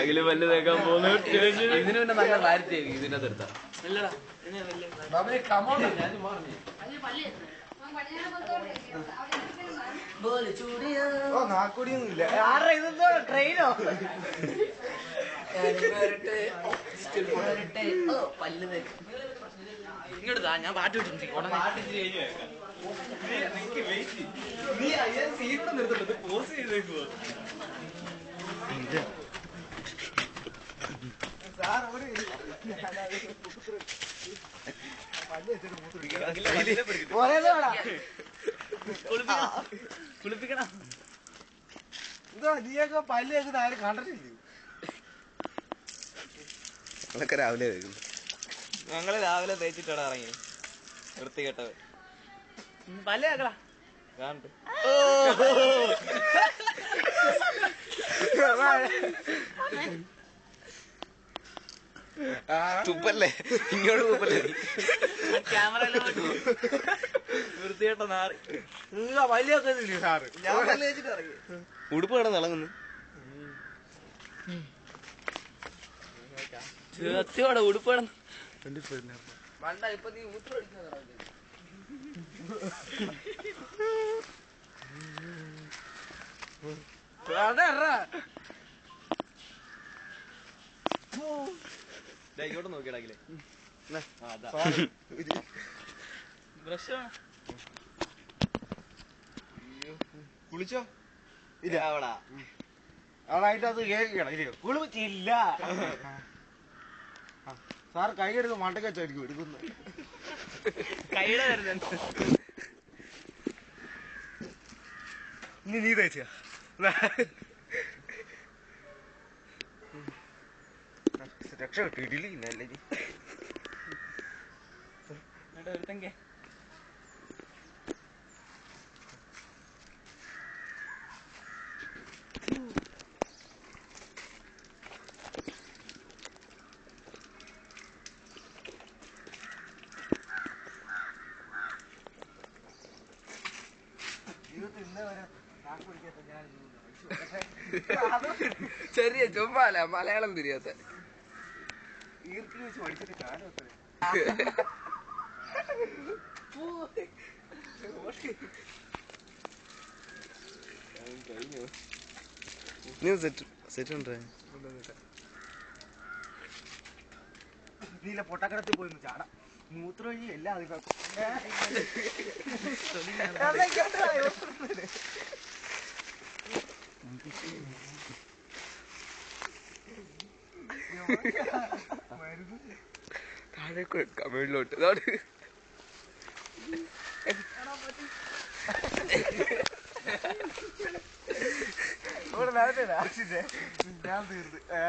അഖിൽ പല്ല് തേക്കാൻ പോകുന്നു. ഇതിന് പിന്നെ നല്ല ക്ലാരിറ്റി ആയിരിക്കും ഇതിന്റെ അടുത്ത ട്രെയിനോ? ഇങ്ങോട്ട് ഞാൻ പാട്ട് വിട്ടിട്ടുണ്ട് നീ സീനോടെ നിർത്തുന്നത് പോസ് ചെയ്തേക്കുവോ. കുളിപ്പിക്കണം നീയൊക്കെ പല്ല് വെച്ചിട്ട് ആരും കണ്ടിട്ടില്ലേ രാവിലെ കഴിക്കും ഞങ്ങൾ രാവിലെ തേച്ചിട്ടാണ് ഇറങ്ങി വൃത്തികെട്ടത് പല്ല് കേക്കടാ കാണട്ടെ തുപ്പല്ലേ? ഇങ്ങോട്ട് തുപ്പല്ലേ ക്യാമറ വൃത്തികെട്ട നാറി. വെക്കുന്നില്ലേ സാറ് ഉടുപ്പ് കിടന്ന് ഇളങ്ങുന്നു സത്യോടെ ഉടുപ്പണം മണ്ട ഇപ്പൊ നീ ഊത്ര ഇങ്ങോട്ട് നോക്കിയടാ അഖിലേ. ആ, അതാ. ബ്രഷ്? കുളിച്ചോ? ഇല്ല. അവടാ. അവളായിട്ട് അത് കേൾക്കണം ഇല്ലയോ കുളിച്ചില്ല. സാർ കൈ എടുത്ത് മണ്ടക്കച്ചായിരിക്കും എടുക്കുന്നത്. കൈയുടെ വരുന്നുണ്ട് ഇനി നീ തേച്ച? രക്ഷ കിട്ടിയിട്ടില്ല അല്ലേ ഒരുത്തങ്കെ ജീവിതത്തിൽ ഇന്നേ വരെ നാക്ക് പിടിക്കാത്ത ഞാൻ ചെറിയ ചുമ്മാല മലയാളം തിരിയാത്ത ഈർക്കിൽ വെച്ച് പഠിച്ചിട്ട് കാലം എത്ര? നീ സെറ്റ് സെറ്റ് ഉണ്ടേ നീല പൊട്ടക്കടത്തിൽ പോയി ചാടാം. മൂത്രം വഴി എല്ലാം അതിനകത്ത്. താഴേക്ക് വെക്കാം മേളിലോട്ട് ഇതാണ് ഇവിടെ നേരത്തെ ഞാൻ തീർന്ന് ഏ?